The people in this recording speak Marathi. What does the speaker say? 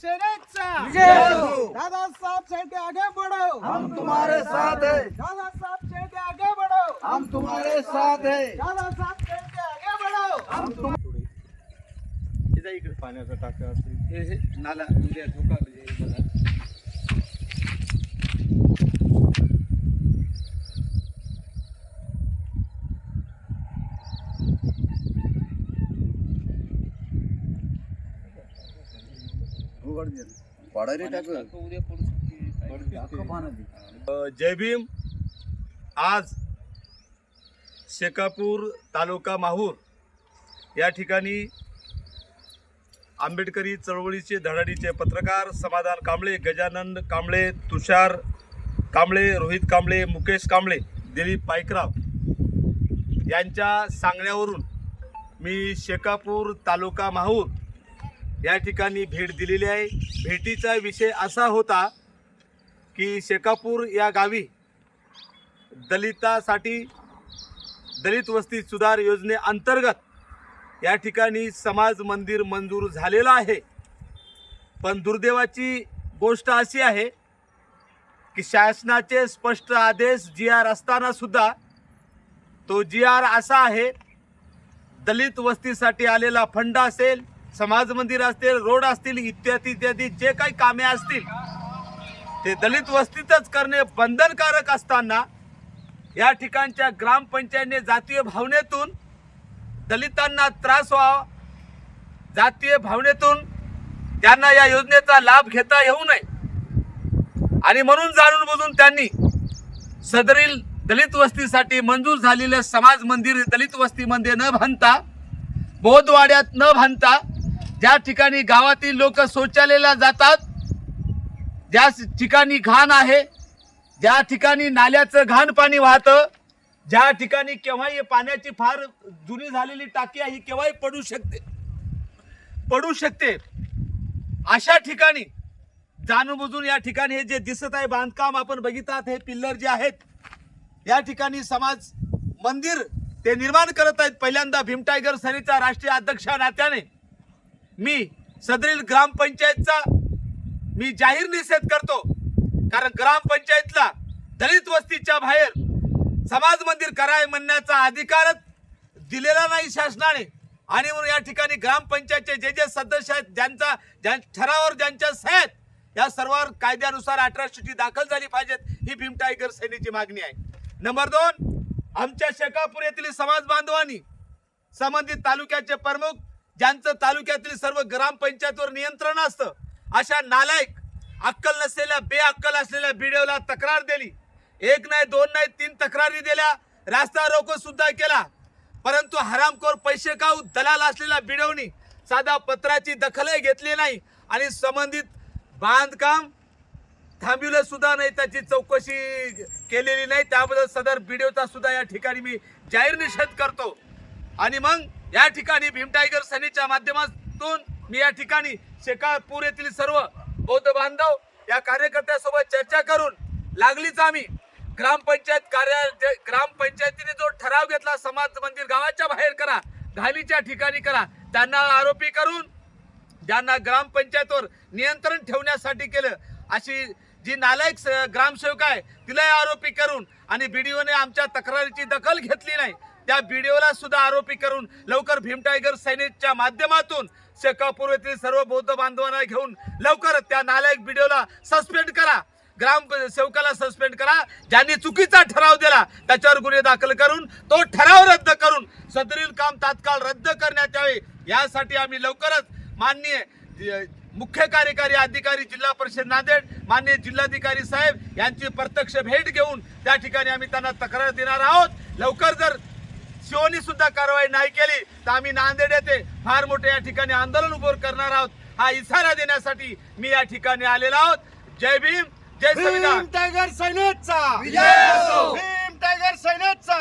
सेनेचा. दादा साहब शेटे आगे बढ़ो. हम तुम्हारे साथ है. दादा साहब शेटे आगे बढ़ो. हम तुम्हारे साथ है. दादा साहब शेटे आगे बढ़ो. हम तुम इकडे पाण्याचा टाका असेल हे हे नाला म्हणजे धोका म्हणजे हे बघा उद्या पडू शकते जय भीम. आज शेकापूर तालुका माहूर या ठिकाणी आंबेडकरी चळवळीचे धडाडीचे पत्रकार समाधान कांबळे गजानन कांबळे तुषार कांबळे रोहित कांबळे मुकेश कांबळे दिलीप पायकराव यांच्या सांगण्यावरून मी शेकापूर तालुका माहूर या ठिकाणी भेट दिलेली आहे. भेटीचा विषय असा होता की शेकापूर या गावी दलितासाठी दलित वस्ती सुधार योजनेअंतर्गत या ठिकाणी समाज मंदिर मंजूर झालेलं आहे. पण दुर्दैवाची गोष्ट अशी आहे की शासनाचे स्पष्ट आदेश जी आर असतानासुद्धा तो जी आर असा आहे दलित वस्तीसाठी आलेला फंड असेल समाज मंदिर असतील रोड असतील इत्यादी इत्यादी जे काही कामे असतील ते दलित वस्तीतच करणे बंधनकारक असताना या ठिकाणच्या ग्रामपंचायतने जातीय भावनेतून दलितांना त्रास व्हावा. जातीय भावनेतून त्यांना या योजनेचा लाभ घेता येऊ नये. आणि म्हणून जाणून बुजून त्यांनी सदरील दलित वस्तीसाठी मंजूर झालेलं समाज मंदिर दलित वस्तीमध्ये न बांधता बोधवाड्यात न बांधता ज्या ठिकाणी गावातील लोक शौचालयाला जातात ज्या ठिकाणी घाण आहे ज्या ठिकाणी नाल्याचं घाण पाणी वाहतं ज्या ठिकाणी केव्हाही पाण्याची फार जुनी झालेली टाकी आहे ही केव्हाही पडू शकते. पडू शकते. अशा ठिकाणी जाणूनबुजून या ठिकाणी हे जे दिसत आहे बांधकाम आपण बघितात हे पिल्लर जे आहेत या ठिकाणी समाज मंदिर ते निर्माण करत आहेत. पहिल्यांदा भीम टायगर राष्ट्रीय अध्यक्ष नात्याने मी सदरील ग्रामपंचायतचा मी जाहीर निषेध करतो. कारण ग्रामपंचायतला दलित वस्तीच्या बाहेर समाज मंदिर कराय म्हणण्याचा अधिकारच दिलेला नाही शासनाने. आणि म्हणून या ठिकाणी ग्रामपंचायतचे जे जे सदस्य आहेत ज्यांचा ज्या ठरावावर ज्यांच्या सह्या आहेत या सर्वांवर कायद्यानुसार अठराशेची दाखल झाली पाहिजेत ही भीम टायगर सेनेची मागणी आहे. नंबर दोन आमच्या शेकापूर येथील समाज बांधवांनी संबंधित तालुक्याचे प्रमुख ज्यांचं तालुक्यातील सर्व ग्रामपंचायतवर नियंत्रण असतं अशा नालायक अक्कल नसलेल्या बेअक्कल असलेल्या बीडीओला तक्रार दिली. एक नाही दोन नाही तीन तक्रारी दिल्या. रास्ता रोको सुद्धा केला. परंतु हरामखोर पैसे खाऊ दलाल असलेल्या बिडवणी साधा पत्राची दखलही घेतली नाही आणि संबंधित बांधकाम थांबविलं सुद्धा नाही त्याची चौकशी केलेली नाही. त्याबद्दल सदर बिडिओचा सुद्धा या ठिकाणी मी जाहीर निषेध करतो. आणि मग या ठिकाणी भीम टायगर सनीच्या माध्यमातून मी या ठिकाणी शेकापूर येथील सर्व बौद्ध बांधव या कार्यकर्त्यासोबत चर्चा करून लागलीच आम्ही. ग्रामपंचायत कार्या ग्रामपंचायतीने जो ठराव घेतला समाज मंदिर गावाच्या बाहेर करा घालीच्या ठिकाणी करा त्यांना आरोपी करून ज्यांना ग्रामपंचायतवर नियंत्रण ठेवण्यासाठी केलं अशी जी नालायक ग्रामसेवक आहे तिलाही आरोपी करून आणि बी डी ओने आमच्या तक्रारीची दखल घेतली नाही. त्या व्हिडिओला सुद्धा आरोपी करून लवकर भीम टायगर सैनिकच्या माध्यमातून शेकापूर येथील सर्व बौद्ध बांधवांना घेऊन लवकर त्या नालायक व्हिडिओला सस्पेंड करा. ग्राम सेवकाला सस्पेंड करा. ज्यांनी चुकीचा ठराव दिला त्याच्यावर गुन्हे दाखल करून तो ठराव रद्द करून सदरील काम तात्काळ रद्द करण्यात यावे. यासाठी आम्ही लवकरच माननीय मुख्य कार्यकारी अधिकारी जिल्हा परिषद नांदेड माननीय जिल्हाधिकारी साहेब यांची प्रत्यक्ष भेट घेऊन त्या ठिकाणी आम्ही त्यांना तक्रार देणार आहोत. लवकर जर शिवनी सुद्धा कारवाई नाही केली. तर आम्ही नांदेड येथे फार मोठे या ठिकाणी आंदोलन उभं करणार आहोत. हा इशारा देण्यासाठी मी या ठिकाणी आलेलो आहोत. जय भीम जय संविधान. टायगर असो. भीम टायगर सेनेचा